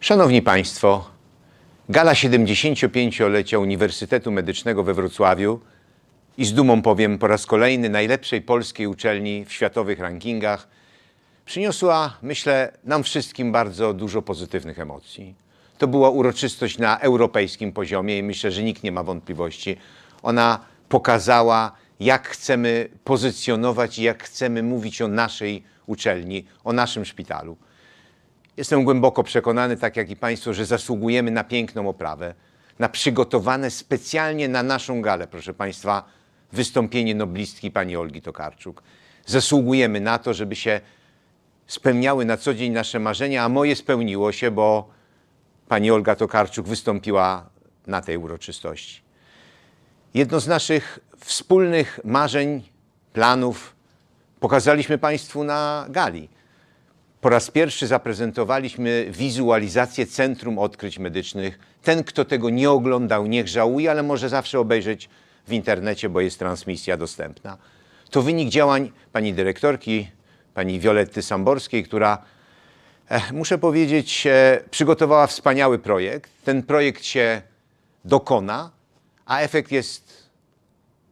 Szanowni Państwo, gala 75-lecia Uniwersytetu Medycznego we Wrocławiu i z dumą powiem po raz kolejny najlepszej polskiej uczelni w światowych rankingach przyniosła, myślę, nam wszystkim bardzo dużo pozytywnych emocji. To była uroczystość na europejskim poziomie i myślę, że nikt nie ma wątpliwości. Ona pokazała, jak chcemy pozycjonować i jak chcemy mówić o naszej uczelni, o naszym szpitalu. Jestem głęboko przekonany, tak jak i Państwo, że zasługujemy na piękną oprawę, na przygotowane specjalnie na naszą galę, proszę Państwa, wystąpienie noblistki pani Olgi Tokarczuk. Zasługujemy na to, żeby się spełniały na co dzień nasze marzenia, a moje spełniło się, bo pani Olga Tokarczuk wystąpiła na tej uroczystości. Jedno z naszych wspólnych marzeń, planów pokazaliśmy Państwu na gali. Po raz pierwszy zaprezentowaliśmy wizualizację Centrum Odkryć Medycznych. Ten, kto tego nie oglądał, niech żałuje, ale może zawsze obejrzeć w internecie, bo jest transmisja dostępna. To wynik działań pani dyrektorki, pani Violetty Samborskiej, która, eh, muszę powiedzieć, e, przygotowała wspaniały projekt. Ten projekt się dokona, a efekt jest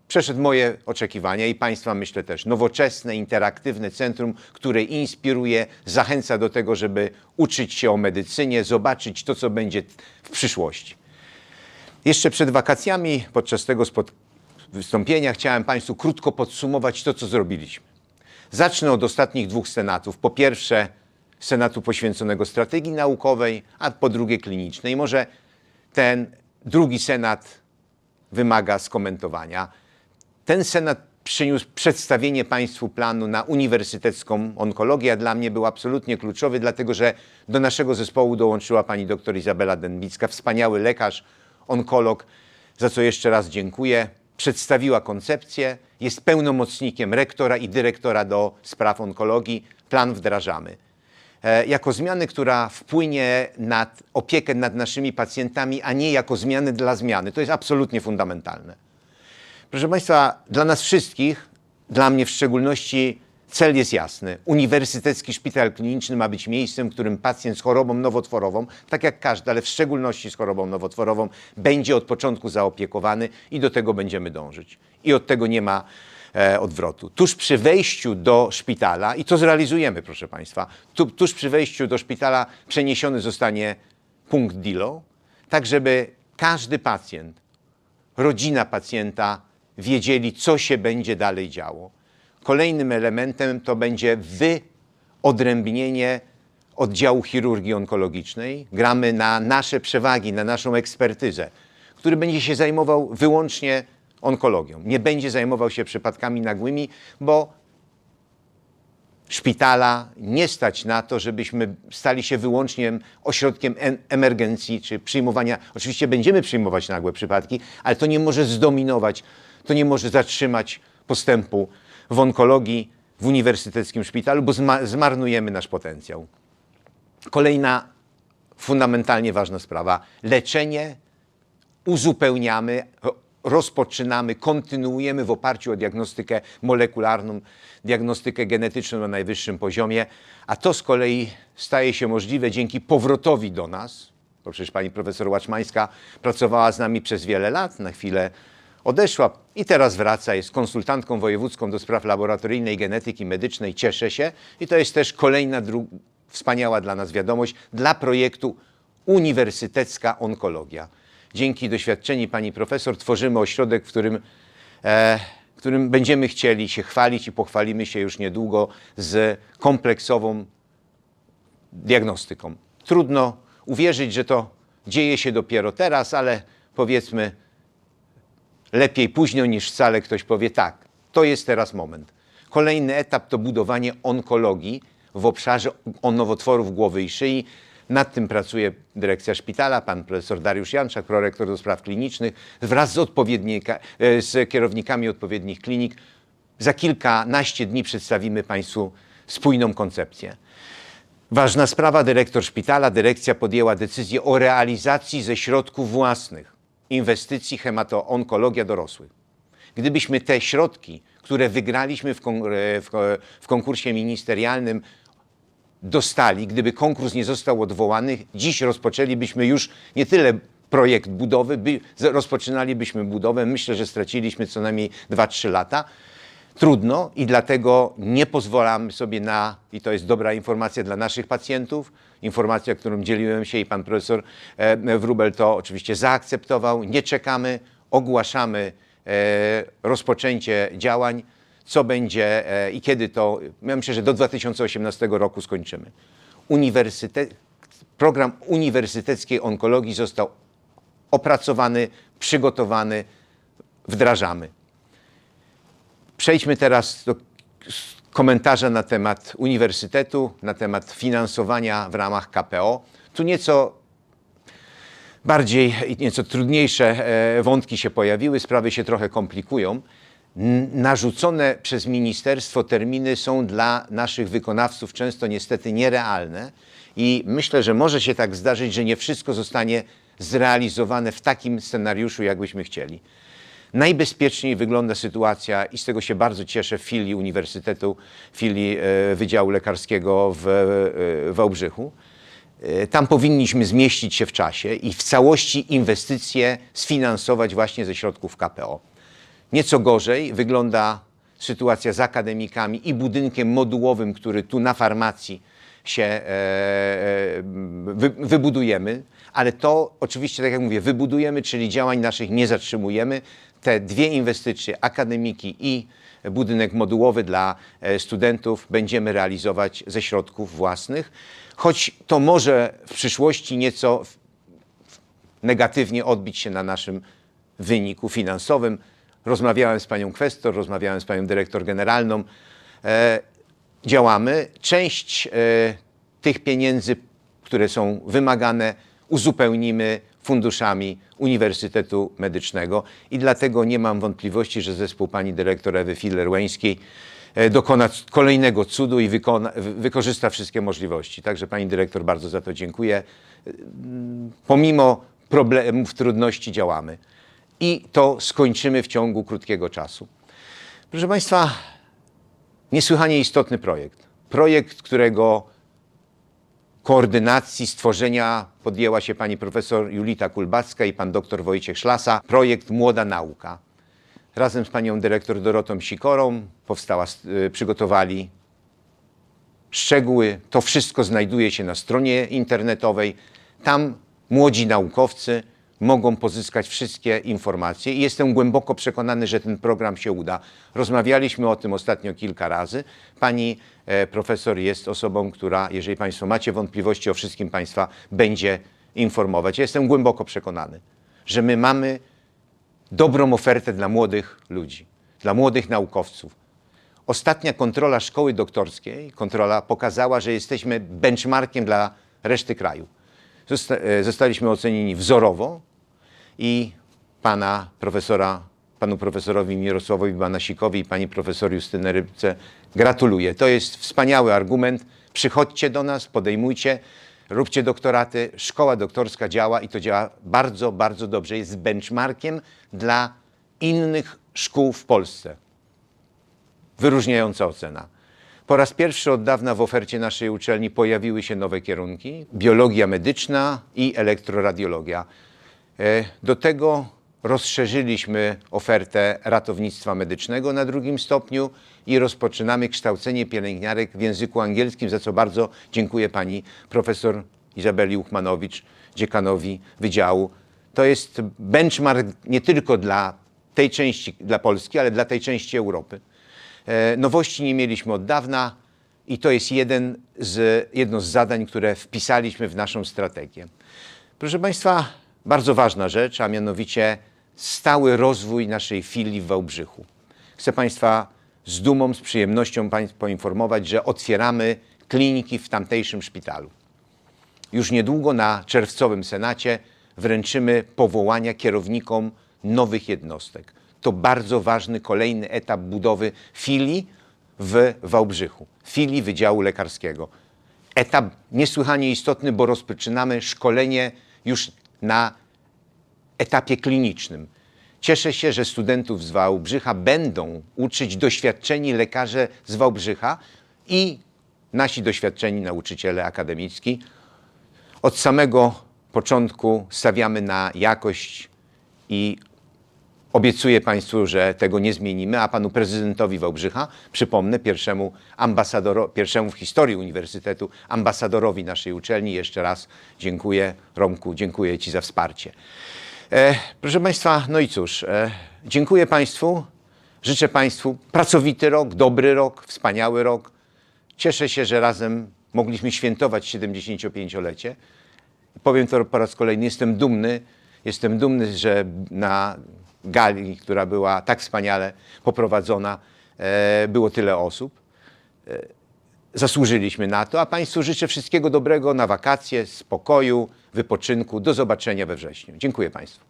przeszedł moje oczekiwania i Państwa myślę też. Nowoczesne, interaktywne centrum, które inspiruje, zachęca do tego, żeby uczyć się o medycynie, zobaczyć to, co będzie w przyszłości. Jeszcze przed wakacjami, podczas tego wystąpienia, chciałem Państwu krótko podsumować to, co zrobiliśmy. Zacznę od ostatnich dwóch senatów. Po pierwsze, senatu poświęconego strategii naukowej, a po drugie klinicznej. Może ten drugi senat wymaga skomentowania. Ten senat przyniósł przedstawienie Państwu planu na uniwersytecką onkologię, a dla mnie był absolutnie kluczowy, dlatego że do naszego zespołu dołączyła pani dr Izabela Dębicka, wspaniały lekarz, onkolog, za co jeszcze raz dziękuję. Przedstawiła koncepcję, jest pełnomocnikiem rektora i dyrektora do spraw onkologii. Plan wdrażamy e, jako zmiany, która wpłynie na opiekę nad naszymi pacjentami, a nie jako zmiany dla zmiany. To jest absolutnie fundamentalne. Proszę Państwa, dla nas wszystkich, dla mnie w szczególności, cel jest jasny. Uniwersytecki Szpital Kliniczny ma być miejscem, w którym pacjent z chorobą nowotworową, tak jak każdy, ale w szczególności z chorobą nowotworową, będzie od początku zaopiekowany i do tego będziemy dążyć. I od tego nie ma e, odwrotu. Tuż przy wejściu do szpitala, i to zrealizujemy, proszę Państwa, tu, tuż przy wejściu do szpitala przeniesiony zostanie punkt DILO, tak żeby każdy pacjent, rodzina pacjenta wiedzieli, co się będzie dalej działo. Kolejnym elementem to będzie wyodrębnienie oddziału chirurgii onkologicznej. Gramy na nasze przewagi, na naszą ekspertyzę, który będzie się zajmował wyłącznie onkologią. Nie będzie zajmował się przypadkami nagłymi, bo szpitala nie stać na to, żebyśmy stali się wyłącznie ośrodkiem em- emergencji czy przyjmowania. Oczywiście będziemy przyjmować nagłe przypadki, ale to nie może zdominować, to nie może zatrzymać postępu w onkologii w uniwersyteckim szpitalu, bo zma- zmarnujemy nasz potencjał. Kolejna fundamentalnie ważna sprawa. Leczenie uzupełniamy, rozpoczynamy, kontynuujemy w oparciu o diagnostykę molekularną, diagnostykę genetyczną na najwyższym poziomie, a to z kolei staje się możliwe dzięki powrotowi do nas, bo przecież pani profesor Łaczmańska pracowała z nami przez wiele lat, na chwilę odeszła i teraz wraca, jest konsultantką wojewódzką do spraw laboratoryjnej genetyki medycznej, cieszę się i to jest też kolejna wspaniała dla nas wiadomość dla projektu Uniwersytecka Onkologia. Dzięki doświadczeniu pani profesor tworzymy ośrodek, w którym, e, którym będziemy chcieli się chwalić i pochwalimy się już niedługo z kompleksową diagnostyką. Trudno uwierzyć, że to dzieje się dopiero teraz, ale powiedzmy, lepiej późno niż wcale ktoś powie tak. To jest teraz moment. Kolejny etap to budowanie onkologii w obszarze nowotworów głowy i szyi. Nad tym pracuje dyrekcja szpitala, pan profesor Dariusz Janczak, prorektor do spraw klinicznych, wraz z, e, z kierownikami odpowiednich klinik. Za kilkanaście dni przedstawimy Państwu spójną koncepcję. Ważna sprawa, dyrektor szpitala, dyrekcja podjęła decyzję o realizacji ze środków własnych inwestycji hematoonkologia dorosłych. Gdybyśmy te środki, które wygraliśmy w, w, w konkursie ministerialnym, dostali, gdyby konkurs nie został odwołany, dziś rozpoczęlibyśmy już nie tyle projekt budowy, by, rozpoczynalibyśmy budowę. Myślę, że straciliśmy co najmniej 2-3 lata. Trudno i dlatego nie pozwalamy sobie na, i to jest dobra informacja dla naszych pacjentów, informacja, którą dzieliłem się i pan profesor e, Wrubel to oczywiście zaakceptował. Nie czekamy, ogłaszamy e, rozpoczęcie działań, co będzie e, i kiedy to, ja myślę, że do 2018 roku skończymy. Uniwersytet, program uniwersyteckiej onkologii został opracowany, przygotowany, wdrażamy. Przejdźmy teraz do komentarza na temat uniwersytetu, na temat finansowania w ramach KPO. Tu nieco bardziej i nieco trudniejsze e, wątki się pojawiły, sprawy się trochę komplikują. Narzucone przez ministerstwo terminy są dla naszych wykonawców często niestety nierealne i myślę, że może się tak zdarzyć, że nie wszystko zostanie zrealizowane w takim scenariuszu, jakbyśmy chcieli. Najbezpieczniej wygląda sytuacja i z tego się bardzo cieszę w filii Uniwersytetu, filii e, Wydziału Lekarskiego w e, Wałbrzychu. E, Tam powinniśmy zmieścić się w czasie i w całości inwestycje sfinansować właśnie ze środków KPO. Nieco gorzej wygląda sytuacja z akademikami i budynkiem modułowym, który tu na farmacji się wy, wybudujemy, ale to oczywiście, tak jak mówię, wybudujemy, czyli działań naszych nie zatrzymujemy. Te dwie inwestycje, akademiki i budynek modułowy dla e, studentów będziemy realizować ze środków własnych, choć to może w przyszłości nieco negatywnie odbić się na naszym wyniku finansowym. Rozmawiałem z panią kwestor, rozmawiałem z panią dyrektor generalną. E, działamy. Część e, tych pieniędzy, które są wymagane, uzupełnimy funduszami Uniwersytetu Medycznego i dlatego nie mam wątpliwości, że zespół pani dyrektor Ewy Filler-Łeńskiej e, dokona kolejnego cudu i wykona, wy- wykorzysta wszystkie możliwości. Także pani dyrektor bardzo za to dziękuję. Pomimo problemów, trudności działamy i to skończymy w ciągu krótkiego czasu. Proszę Państwa, niesłychanie istotny projekt. Projekt, którego koordynacji stworzenia podjęła się pani profesor Julita Kulbacka i pan doktor Wojciech Szlasa. Projekt Młoda Nauka. Razem z panią dyrektor Dorotą Sikorą powstała, y, przygotowali szczegóły. To wszystko znajduje się na stronie internetowej. Tam młodzi naukowcy mogą pozyskać wszystkie informacje i jestem głęboko przekonany, że ten program się uda. Rozmawialiśmy o tym ostatnio kilka razy. Pani e, profesor jest osobą, która, jeżeli Państwo macie wątpliwości, o wszystkim Państwa będzie informować. Jestem głęboko przekonany, że my mamy dobrą ofertę dla młodych ludzi, dla młodych naukowców. Ostatnia kontrola szkoły doktorskiej, kontrola pokazała, że jesteśmy benchmarkiem dla reszty kraju. Zosta- e, Zostaliśmy ocenieni wzorowo i pana profesora, panu profesorowi Mirosławowi Banasikowi i pani profesor Justyny Rybce gratuluję. To jest wspaniały argument. Przychodźcie do nas, podejmujcie, róbcie doktoraty. Szkoła doktorska działa i to działa bardzo, bardzo dobrze. Jest benchmarkiem dla innych szkół w Polsce wyróżniająca ocena. Po raz pierwszy od dawna w ofercie naszej uczelni pojawiły się nowe kierunki: biologia medyczna i elektroradiologia. E, Do tego rozszerzyliśmy ofertę ratownictwa medycznego na drugim stopniu i rozpoczynamy kształcenie pielęgniarek w języku angielskim, za co bardzo dziękuję pani profesor Izabeli Uchmanowicz, dziekanowi wydziału. To jest benchmark nie tylko dla tej części, dla Polski, ale dla tej części Europy. E, Nowości nie mieliśmy od dawna i to jest jeden z, jedno z zadań, które wpisaliśmy w naszą strategię. Proszę Państwa, bardzo ważna rzecz, a mianowicie stały rozwój naszej filii w Wałbrzychu. Chcę Państwa z dumą, z przyjemnością poinformować, że otwieramy kliniki w tamtejszym szpitalu. Już niedługo na czerwcowym Senacie wręczymy powołania kierownikom nowych jednostek. To bardzo ważny kolejny etap budowy filii w Wałbrzychu, filii Wydziału Lekarskiego. Etap niesłychanie istotny, bo rozpoczynamy szkolenie już na etapie klinicznym. Cieszę się, że studentów z Wałbrzycha będą uczyć doświadczeni lekarze z Wałbrzycha i nasi doświadczeni nauczyciele akademicki. Od samego początku stawiamy na jakość i Obiecuję Państwu, że tego nie zmienimy, a Panu Prezydentowi Wałbrzycha, przypomnę, pierwszemu, ambasadoro, pierwszemu w historii Uniwersytetu ambasadorowi naszej uczelni, jeszcze raz dziękuję. Romku, dziękuję Ci za wsparcie. E, proszę Państwa, no i cóż, e, dziękuję Państwu, życzę Państwu pracowity rok, dobry rok, wspaniały rok. Cieszę się, że razem mogliśmy świętować 75-lecie. Powiem to po raz kolejny, jestem dumny, jestem dumny, że na gali, która była tak wspaniale poprowadzona, e, było tyle osób. E, Zasłużyliśmy na to, a Państwu życzę wszystkiego dobrego na wakacje, spokoju, wypoczynku. Do zobaczenia we wrześniu. Dziękuję Państwu.